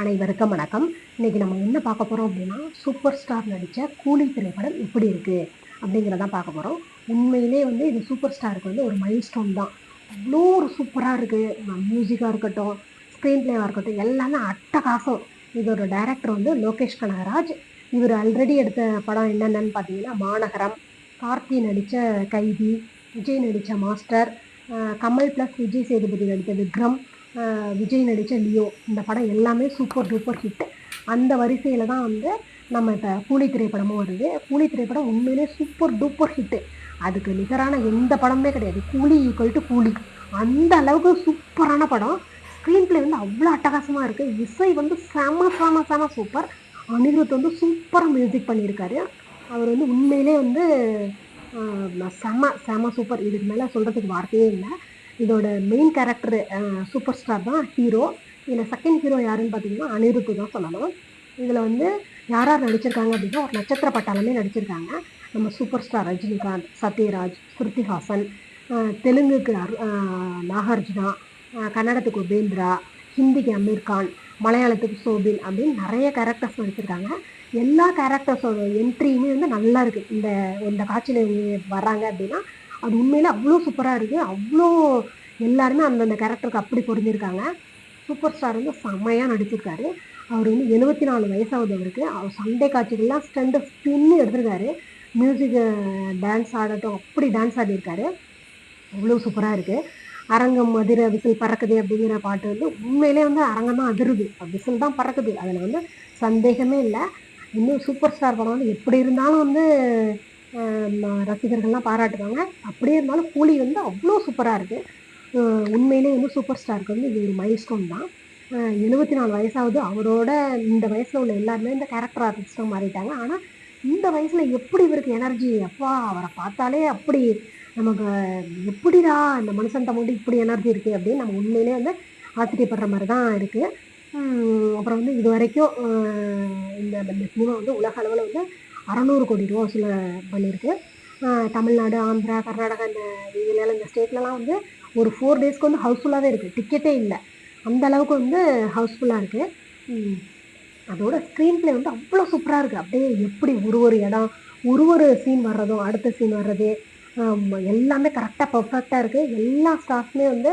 அனைவருக்கும் வணக்கம். இன்னைக்கு நம்ம என்ன பார்க்க போகிறோம் அப்படின்னா சூப்பர் ஸ்டார் நடித்த கூலி திரைப்படம் எப்படி இருக்குது அப்படிங்கிறதான் பார்க்க போகிறோம் உண்மையிலே வந்து இது சூப்பர் ஸ்டாருக்கு வந்து ஒரு மைல் ஸ்டோன் தான். அவ்வளோ ஒரு சூப்பராக இருக்குது மியூசிக்காக இருக்கட்டும் ஸ்க்ரீன் பிளேவாக இருக்கட்டும் எல்லாமே அட்டகாசம். இதோட டைரக்டர் வந்து லோகேஷ் கனகராஜ். இவர் ஆல்ரெடி எடுத்த படம் என்னென்னு பார்த்தீங்கன்னா மாநகரம். கார்த்தி நடித்த கைதி விஜய் நடித்த மாஸ்டர் கமல் ப்ளஸ் விஜய் சேதுபதி நடித்த விக்ரம். விஜய் நடித்த லியோ இந்த படம் எல்லாமே சூப்பர் டூப்பர் ஹிட் அந்த வரிசையில் தான் வந்து நம்ம இப்போ கூலி திரைப்படமும் வருது. கூலி திரைப்படம் உண்மையிலே சூப்பர் டூப்பர் ஹிட்டு அதுக்கு நிகரான எந்த படமே கிடையாது. கூலி ஈக்குவல் டு கூலி. அந்த அளவுக்கு சூப்பரான படம். ஸ்க்ரீன் பிளே வந்து அவ்வளோ அட்டகாசமாக இருக்குது இசை வந்து செம செம செம சூப்பர் அனிருத் வந்து சூப்பராக மியூசிக் பண்ணியிருக்காரு. அவர் வந்து உண்மையிலே வந்து செம செம சூப்பர் இதுக்கு மேலே சொல்கிறதுக்கு வார்த்தையே இல்லை. இதோட மெயின் கேரக்டர் சூப்பர் ஸ்டார் தான் ஹீரோ இதில் செகண்ட் ஹீரோ யாருன்னு பார்த்தீங்கன்னா அனிருத்து தான் சொல்லணும். இதில் வந்து யார் யார் நடிச்சிருக்காங்க அப்படின்னா ஒரு நட்சத்திர பட்டாளமே நடிச்சிருக்காங்க. நம்ம சூப்பர் ஸ்டார் ரஜினிகாந்த் சத்யராஜ் ஸ்ருதிஹாசன் ஆஹ், தெலுங்குக்கு அரு- நாகார்ஜுனா ஆஹ், கன்னடத்துக்கு உபேந்திரா ஹிந்திக்கு அமீர் கான் மலையாளத்துக்கு சோபின் அப்படின்னு நிறைய கேரக்டர்ஸ் நடிச்சிருக்காங்க. எல்லா கேரக்டர்ஸோட என்ட்ரியுமே வந்து நல்லா இருக்குது இந்த இந்த காட்சியில் வர்றாங்க அப்படின்னா அது உண்மையில அவ்வளோ சூப்பராக இருக்குது அவ்வளோ எல்லாருமே அந்தந்த கேரக்டருக்கு அப்படி பொருந்திருக்காங்க. சூப்பர் ஸ்டார் வந்து செம்மையாக நடிச்சிருக்காரு. அவர் வந்து எழுபத்தி நாலு வயசாகுது அவருக்கு. அவர் சண்டே காட்சிகள்லாம் ஸ்டெண்டு ஸ்பின்னு எடுத்திருக்காரு. மியூசிக் டான்ஸ் ஆடட்டும் அப்படி டான்ஸ் ஆடியிருக்காரு. அவ்வளோ சூப்பராக இருக்குது அரங்கம் அதிர விசில் பறக்குது அப்படிங்கிற பாட்டு வந்து உண்மையிலே வந்து அரங்கம் தான் அதிருது விசில் தான் பறக்குது. அதில் வந்து சந்தேகமே இல்லை. இன்னும் சூப்பர் ஸ்டார் படம் வந்து எப்படி இருந்தாலும் வந்து ரசிகர்கள்லாம் பாராட்டுவாங்க. அப்படியே இருந்தாலும் கூலி வந்து அவ்வளோ சூப்பராக இருக்குது உண்மையிலே வந்து சூப்பர் ஸ்டாருக்கு வந்து இது ஒரு மைல்ஸ்டோன் தான். எழுபத்தி நாலு வயசாகுது அவரோட இந்த வயசில் உள்ள எல்லாருமே இந்த கேரக்டர் ஆர்டிஸ்டாக மாறிட்டாங்க. ஆனால் இந்த வயசில் எப்படி இவருக்கு எனர்ஜி அப்பா அவரை பார்த்தாலே அப்படி நமக்கு எப்படிடா இந்த மனுஷன் மட்டும் இப்படி எனர்ஜி இருக்குது அப்படின்னு நம்ம உண்மையிலே வந்து ஆச்சரியப்படுற மாதிரி தான் இருக்குது அப்புறம் வந்து இது வரைக்கும் ஆஹ் இந்த இந்த சினிமா வந்து உலக அளவில் வந்து அறநூறு கோடி ரூபா வசூல் பண்ணியிருக்கு தமிழ்நாடு ஆந்திரா கர்நாடகா இந்த இதுல இந்த ஸ்டேட்லலாம் வந்து ஒரு ஃபோர் டேஸ்க்கு வந்து ஹவுஸ்ஃபுல்லாகவே இருக்குது டிக்கெட்டே இல்லை. அந்த அளவுக்கு வந்து ஹவுஸ்ஃபுல்லாக இருக்குது அதோட ஸ்க்ரீன் ப்ளே வந்து அவ்வளோ சூப்பராக இருக்குது அப்படியே எப்படி ஒரு ஒரு இடம் ஒரு ஒரு சீன் வர்றதும் அடுத்த சீன் வர்றது எல்லாமே கரெக்டாக பர்ஃபெக்டாக இருக்குது எல்லா ஸ்டாஃப்மே வந்து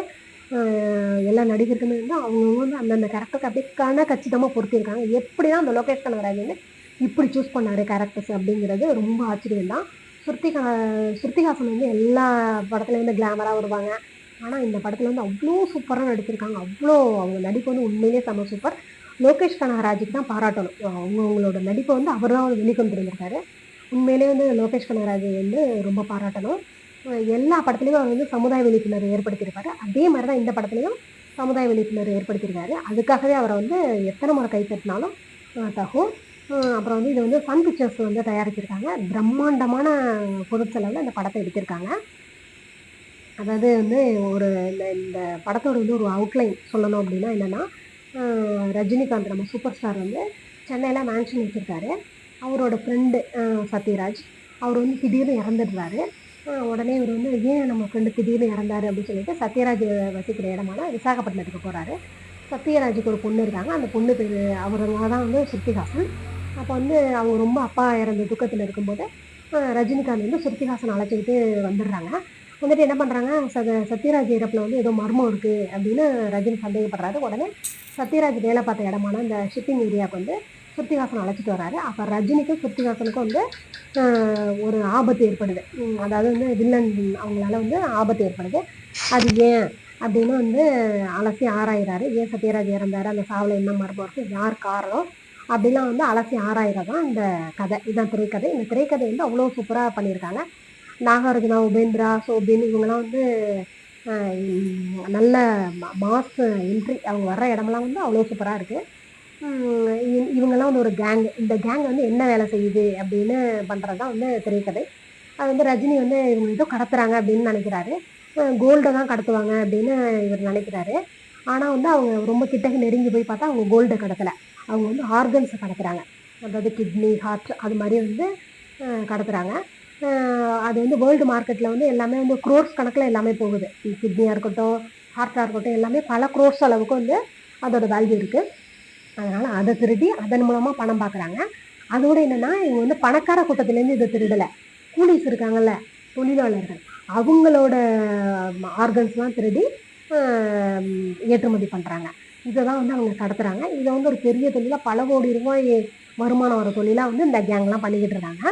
எல்லா நடிகர்களுமே வந்து அவங்கவுங்க வந்து அந்தந்த கேரக்டருக்கு அப்படியே கன கச்சிதமாக பொருத்தியிருக்காங்க. எப்படி தான் அந்த லொக்கேஷன் வராதுன்னு இப்படி சூஸ் பண்ணார் கேரக்டர்ஸ் அப்படிங்கிறது ரொம்ப ஆச்சரியம் தான் ஸ்ருத்திகா ஸ்ருத்திகாசன் வந்து எல்லா படத்துலையும் வந்து கிளாமராக வருவாங்க. ஆனால் இந்த படத்தில் வந்து அவ்வளோ சூப்பராக நடிச்சிருக்காங்க. அவ்வளோ அவங்க நடிப்பு வந்து உண்மையிலே செம சூப்பர் லோகேஷ் கனகராஜுக்கு தான் பாராட்டணும். அவங்க அவங்களோட நடிப்பை வந்து அவர் தான் வெளிக்கொண்டு இருந்திருக்காரு உண்மையிலேயே வந்து லோகேஷ் கனகராஜ் வந்து ரொம்ப பாராட்டணும். எல்லா படத்துலையும் அவர் வந்து சமுதாய விழிப்புணர்வு ஏற்படுத்தியிருப்பாரு. அதே மாதிரி தான் இந்த படத்துலையும் சமுதாய விழிப்புணர்வு ஏற்படுத்தியிருக்காரு. அதுக்காகவே அவரை வந்து எத்தனை முறை கைத்தட்டினாலும் தகும். அப்புறம் வந்து இது வந்து சன் பிக்சர்ஸ் வந்து தயாரிச்சிருக்காங்க. பிரம்மாண்டமான பொருட்செலவில் இந்த படத்தை எடுத்திருக்காங்க. அதாவது வந்து ஒரு இந்த இந்த படத்தோட வந்து ஒரு அவுட்லைன் சொல்லணும் அப்படின்னா என்னென்னா ரஜினிகாந்த் நம்ம சூப்பர் ஸ்டார் வந்து சென்னையில் மேன்ஷன் வச்சுருக்காரு. அவரோட ஃப்ரெண்டு சத்யராஜ். அவர் வந்து திடீர்னு இறந்துடுறாரு. உடனே இவர் வந்து ஏன் நம்ம ஃப்ரெண்டு திடீர்னு இறந்தாரு? அப்படின்னு சொல்லிட்டு சத்யராஜ் வசிக்கிற இடமான விசாகப்பட்டினத்துக்கு போகிறாரு சத்யராஜுக்கு ஒரு பொண்ணு இருக்காங்க. அந்த பொண்ணு பேர் அவருங்க தான் வந்து ஸ்ருத்திஹாசன் அப்போ வந்து அவங்க ரொம்ப அப்பா இறந்த துக்கத்தில் இருக்கும்போது ரஜினிகாந்த் வந்து ஸ்ருத்திஹாசன் அழைச்சிக்கிட்டு வந்துடுறாங்க. வந்துட்டு என்ன பண்ணுறாங்க சத சத்யராஜ் இறப்பில் வந்து ஏதோ மர்மம் இருக்குது அப்படின்னு ரஜினி சந்தேகப்படுறாரு. உடனே சத்யராஜ் வேலை பார்த்த இடமான இந்த ஷிப்பிங் ஏரியாவுக்கு வந்து சுருத்திஹாசன் அழைச்சிட்டு வராரு அப்போ ரஜினிக்கும் சுருத்திஹாசனுக்கும் வந்து ஒரு ஆபத்து ஏற்படுது. அதாவது வந்து வில்லன் அவங்களால வந்து ஆபத்து ஏற்படுது. அது ஏன் அப்படின்னு வந்து அலசி ஆராயிறாரு. ஏன் சத்யராஜ் இறந்தாரு? அந்த சாவில் என்ன மர்மம் இருக்குது யார் காரணம்? அப்படிலாம் வந்து அலசி ஆராயிறதான் இந்த கதை. இதுதான் திரைக்கதை. இந்த திரைக்கதை வந்து அவ்வளோ சூப்பராக பண்ணியிருக்காங்க. நாகார்ஜுனா உபேந்திரா சோபின் இவங்கெல்லாம் வந்து நல்ல மாஸ் என்ட்ரி அவங்க வர்ற இடமெல்லாம் வந்து அவ்வளோ சூப்பராக இருக்குது இவங்கெல்லாம் வந்து ஒரு கேங் இந்த கேங் வந்து என்ன வேலை செய்யுது அப்படின்னு பண்ணுறது தான் வந்து திரைக்கதை. அது வந்து ரஜினி வந்து இவங்க ஏதோ கடத்துறாங்க அப்படின்னு நினைக்கிறாரு. கோல்டை தான் கடத்துவாங்க அப்படின்னு இவர் நினைக்கிறாரு. ஆனால் வந்து அவங்க ரொம்ப கிட்டக்கு நெருங்கி போய் பார்த்தா அவங்க கோல்டை கடத்தலை. அவங்க வந்து ஆர்கன்ஸை கடத்துகிறாங்க அதாவது கிட்னி ஹார்ட் அது மாதிரி வந்து கடத்துகிறாங்க அது வந்து வேர்ல்டு மார்க்கெட்டில் வந்து எல்லாமே வந்து குரோர்ஸ் கணக்கில் எல்லாமே போகுது. கிட்னியாக இருக்கட்டும் ஹார்ட்டாக இருக்கட்டும் எல்லாமே பல குரோர்ஸ் அளவுக்கு வந்து அதோட வேல்யூ இருக்குது அதனால் அதை திருடி அதன் மூலமாக பணம் பார்க்குறாங்க அதோட என்னென்னா இவங்க வந்து பணக்கார கூட்டத்திலேருந்து இதை திருடலை. கூலிஸ் இருக்காங்கல்ல தொழிலாளர்கள். அவங்களோட ஆர்கன்ஸ்லாம் திருடி ஏற்றுமதி பண்ணுறாங்க இதை தான் வந்து அவங்க கடத்துறாங்க. இதை வந்து ஒரு பெரிய தொழிலாக பல கோடி ரூபாய் வருமானம் வர தொழிலாக வந்து இந்த கேங்லாம் பண்ணிக்கிட்டு இருக்காங்க.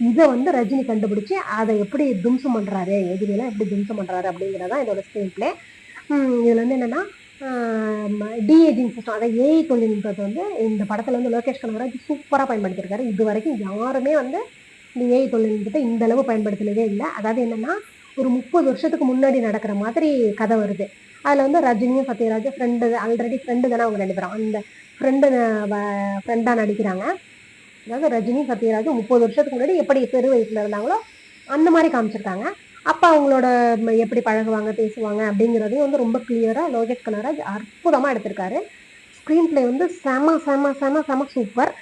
இதை வந்து ரஜினி கண்டுபிடிச்சி அதை எப்படி தும்சம் பண்ணுறாரு எதிரியெல்லாம் எப்படி தும்சம் பண்ணுறாரு அப்படிங்கிறதான் இதோட ஸ்க்ரீன் பிளே இதில் வந்து என்னென்னா டிஏஜிங் சிஸ்டம் அதாவது ஏஐ தொழில்நுட்பத்தை வந்து இந்த படத்தில் வந்து லோகேஷ் கனகராஜ் சூப்பராக பயன்படுத்தியிருக்காரு இது வரைக்கும் யாருமே வந்து இந்த ஏஐ தொழில்நுட்பத்தை இந்த அளவு பயன்படுத்தினதே இல்லை. அதாவது என்னென்னா ஒரு முப்பது வருஷத்துக்கு முன்னாடி நடக்கிற மாதிரி கதை வருது. அதில் வந்து ரஜினியும் சத்யராஜும் ஃப்ரெண்டு ஆல்ரெடி ஃப்ரெண்டு தானே அவங்க ரெண்டு பேரும். அந்த ஃப்ரெண்டு ஃப்ரெண்டாக நடிக்கிறாங்க. அதாவது ரஜினி சத்யராஜ் முப்பது வருஷத்துக்கு முன்னாடி எப்படி பெரு வயசில் இருந்தாங்களோ அந்த மாதிரி காமிச்சிருக்காங்க. அப்போ அவங்களோட எப்படி பழகுவாங்க பேசுவாங்க அப்படிங்கிறதையும் வந்து ரொம்ப கிளியராக லோகேஷ் கனகராஜ் அற்புதமாக எடுத்திருக்காரு. ஸ்க்ரீன் ப்ளே வந்து செம செம செம செம சூப்பர்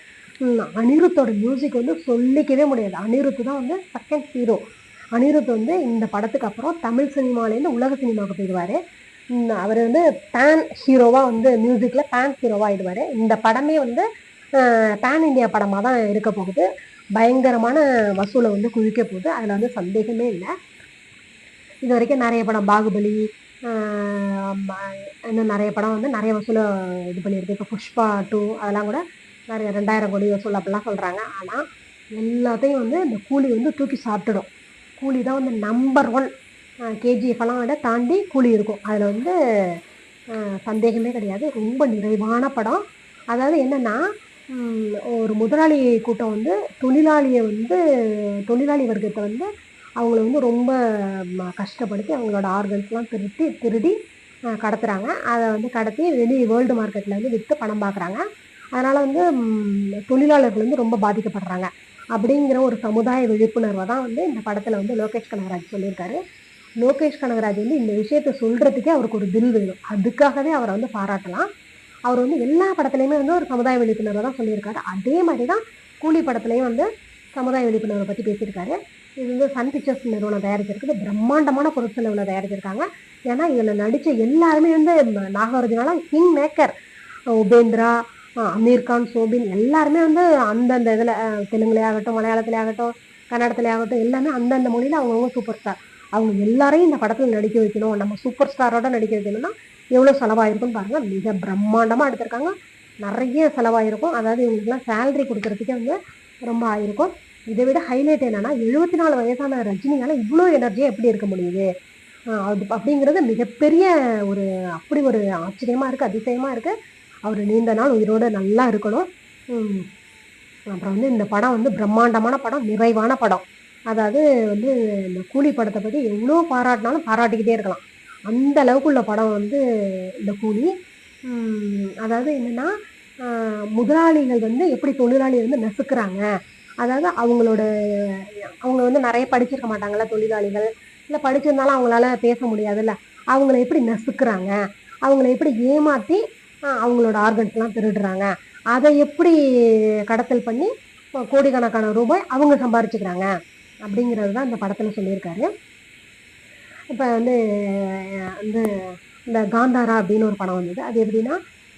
அனிருத்தோட மியூசிக் வந்து சொல்லிக்கவே முடியாது. அனிருத் தான் வந்து செகண்ட் ஹீரோ அனிருத் வந்து இந்த படத்துக்கு அப்புறம் தமிழ் சினிமாலேருந்து உலக சினிமாவுக்கு போயிடுவார். அவர் வந்து பேன் ஹீரோவாக வந்து மியூசிக்கில் பேன் ஹீரோவாக ஆயிடுவார். இந்த படமே வந்து பேன் இந்தியா படமாக தான் இருக்க போகுது. பயங்கரமான வசூலை வந்து குவிக்க போகுது. அதில் வந்து சந்தேகமே இல்லை. இது வரைக்கும் நிறைய படம் பாகுபலி இன்னும் நிறைய படம் வந்து நிறைய வசூலை இது பண்ணியிருக்கு. இப்போ புஷ்பா டூ அதெல்லாம் கூட நிறைய ரெண்டாயிரம் கோடி வசூல் அப்படிலாம் சொல்கிறாங்க ஆனால் எல்லாத்தையும் வந்து இந்த கூலி வந்து தூக்கி சாப்பிட்டுடும். கூலி தான் வந்து நம்பர் ஒன் கேஜிஎஃப்லாம் விட தாண்டி கூலி இருக்கும். அதில் வந்து சந்தேகமே கிடையாது. ரொம்ப நிறைவான படம். அதாவது என்னென்னா ஒரு முதலாளி கூட்டம் வந்து தொழிலாளியை வந்து தொழிலாளி வர்க்கத்தை வந்து அவங்கள வந்து ரொம்ப கஷ்டப்படுத்தி அவங்களோட ஆர்கன்ஸ்லாம் திருட்டி திருடி கடத்துகிறாங்க கடத்துறாங்க. அதை வந்து கடத்தி வெளி வேர்ல்டு மார்க்கெட்டில் வந்து விற்று பணம் பார்க்குறாங்க அதனால் வந்து தொழிலாளர்கள் வந்து ரொம்ப பாதிக்கப்படுறாங்க. அப்படிங்கிற ஒரு சமுதாய விழிப்புணர்வை தான் வந்து இந்த படத்தில் வந்து லோகேஷ் கனகராஜ் சொல்லியிருக்காரு. லோகேஷ் கனகராஜ் வந்து இந்த விஷயத்தை சொல்கிறதுக்கே அவருக்கு ஒரு தில் வேணும். அதுக்காகவே அவரை வந்து பாராட்டலாம். அவர் வந்து எல்லா படத்துலையுமே வந்து ஒரு சமுதாய விழிப்புணர்வை தான் சொல்லியிருக்காரு. அதே மாதிரி தான் கூலி படத்துலையும் வந்து சமுதாய விழிப்புணர்வை பற்றி பேசியிருக்காரு. இது வந்து சன் பிக்சர்ஸ் நிறுவனம் தயாரிச்சிருக்குது. பிரம்மாண்டமான பொருட்செலவில் தயாரிச்சிருக்காங்க. ஏன்னா இதில் நடித்த எல்லாருமே வந்து ம- நாகார்ஜுனாலாம் கிங் மேக்கர் உபேந்திரா அமீர்கான் அமீர் கான் சோபின் எல்லாருமே வந்து அந்தந்த இதில் தெலுங்குலேயாகட்டும் மலையாளத்துலேயாகட்டும் கன்னடத்துலேயாகட்டும் எல்லாமே அந்தந்த மொழியில் அவங்கவுங்க சூப்பர் ஸ்டார் அவங்க எல்லாரையும் இந்த படத்தில் நடிக்க வைக்கணும் நம்ம சூப்பர் ஸ்டாரோட நடிக்க வைக்கணும்னா எவ்வளோ செலவாயிருக்குன்னு பாருங்க. மிக பிரம்மாண்டமாக எடுத்திருக்காங்க. நிறைய செலவாயிருக்கும். அதாவது இவங்களுக்குலாம் சேலரி கொடுக்கறதுக்கே வந்து ரொம்ப ஆயிருக்கும். இதை விட ஹைலைட் என்னன்னா எழுபத்தி நாலு வயசான ரஜினியால இவ்வளோ எனர்ஜியாக எப்படி இருக்க முடியுது? ஆஹ் அது அப்படிங்கிறது மிகப்பெரிய ஒரு அப்படி ஒரு ஆச்சரியமா இருக்கு அதிசயமா இருக்கு. அவர் நீண்ட நாள் உயிரோட நல்லா இருக்கணும். உம் அப்புறம் வந்து இந்த படம் வந்து பிரம்மாண்டமான படம் நிறைவான படம். அதாவது வந்து இந்த கூலி படத்தை பற்றி எவ்வளோ பாராட்டினாலும் பாராட்டிக்கிட்டே இருக்கலாம். அந்த அளவுக்கு உள்ள படம் வந்து இந்த கூலி. அதாவது என்னன்னா முதலாளிகள் வந்து எப்படி தொழிலாளியை வந்து நசுக்குறாங்க. அதாவது அவங்களோட அவங்க வந்து நிறைய படிச்சிருக்க மாட்டாங்கல்ல தொழிலாளிகள். இல்லை படிச்சிருந்தாலும் அவங்களால பேச முடியாதுல்ல. அவங்கள எப்படி நசுக்குறாங்க? அவங்கள எப்படி ஏமாற்றி அவங்களோட ஆர்கன்ஸ்லாம் திருடுறாங்க? அதை எப்படி கடத்தல் பண்ணி கோடிக்கணக்கான ரூபாய் அவங்க சம்பாரிச்சுக்கிறாங்க? அப்படிங்கிறது தான் இந்த படத்தில் சொல்லியிருக்காரு. இப்போ வந்து வந்து இந்த காந்தாரா அப்படின்னு ஒரு படம் வந்தது. அது எப்படின்னா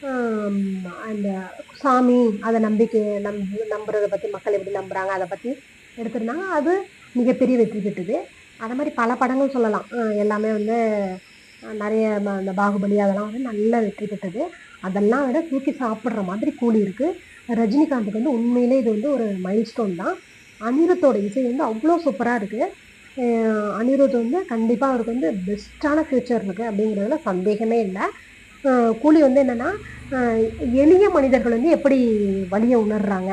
ஆம், அந்த சாமி அதை நம்பிக்கை நம் நம்புறதை பற்றி மக்கள் எப்படி நம்புறாங்க அதை பற்றி எடுத்திருந்தாங்க அது மிகப்பெரிய வெற்றி பெற்றுது. அதை மாதிரி பல படங்கள் சொல்லலாம். எல்லாமே வந்து நிறைய இந்த பாகுபலி அதெல்லாம் வந்து நல்ல வெற்றி பெற்றது. அதெல்லாம் விட தூக்கி சாப்பிட்ற மாதிரி கூலி இருக்கு. ரஜினிகாந்துக்கு வந்து உண்மையிலே இது வந்து ஒரு மைல்ஸ்டோன் தான். அனிருத்தோட இசை வந்து அவ்வளோ சூப்பராக இருக்கு. அனிருத் வந்து கண்டிப்பாக அவருக்கு வந்து பெஸ்ட்டான ஃப்யூச்சர் இருக்குது அப்படிங்கிறதுல சந்தேகமே இல்லை. கூலி வந்து என்னென்னா எளிய மனிதர்கள் வந்து எப்படி வழியை உணர்றாங்க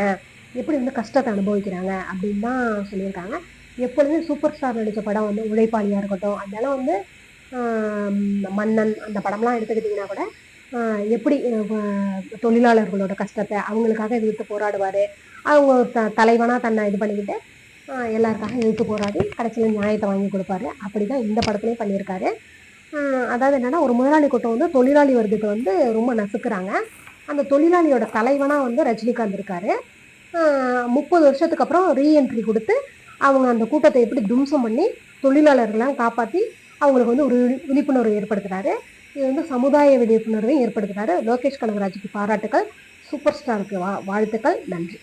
எப்படி வந்து கஷ்டத்தை அனுபவிக்கிறாங்க அப்படின்னு தான் சொல்லியிருக்காங்க. எப்பொழுதுமே சூப்பர் ஸ்டார் நடித்த படம் வந்து உழைப்பாளியாக இருக்கட்டும் அதெல்லாம் வந்து ஆஹ் மன்னன் அந்த படம்லாம் எடுத்துக்கிட்டிங்கன்னா கூட எப்படி தொழிலாளர்களோட கஷ்டத்தை அவங்களுக்காக எதிர்த்து போராடுவார்? அவங்க ஒரு த தலைவனாக தன்னை இது பண்ணிக்கிட்டு எல்லாருக்காக எதிர்த்து போராடி கடைசியில் நியாயத்தை வாங்கி கொடுப்பாரு. அப்படி தான் இந்த படத்துலேயும் பண்ணியிருக்காரு. அதாவது என்னென்னா ஒரு முதலாளி கூட்டம் வந்து தொழிலாளி வர்க்கத்தை வந்து ரொம்ப நசுக்குறாங்க. அந்த தொழிலாளியோட தலைவனாக வந்து ரஜினிகாந்த் இருக்காரு. முப்பது வருஷத்துக்கு அப்புறம் ரீஎன்ட்ரி கொடுத்து அவங்க அந்த கூட்டத்தை எப்படி தும்சம் பண்ணி தொழிலாளர்களாம் காப்பாற்றி அவங்களுக்கு வந்து ஒரு விழிப்புணர்வு ஏற்படுத்துகிறாரு இது வந்து சமுதாய விழிப்புணர்வை ஏற்படுத்துகிறார் லோகேஷ் கனகராஜுக்கு பாராட்டுக்கள். சூப்பர் ஸ்டாருக்கு வா வாழ்த்துக்கள். நன்றி.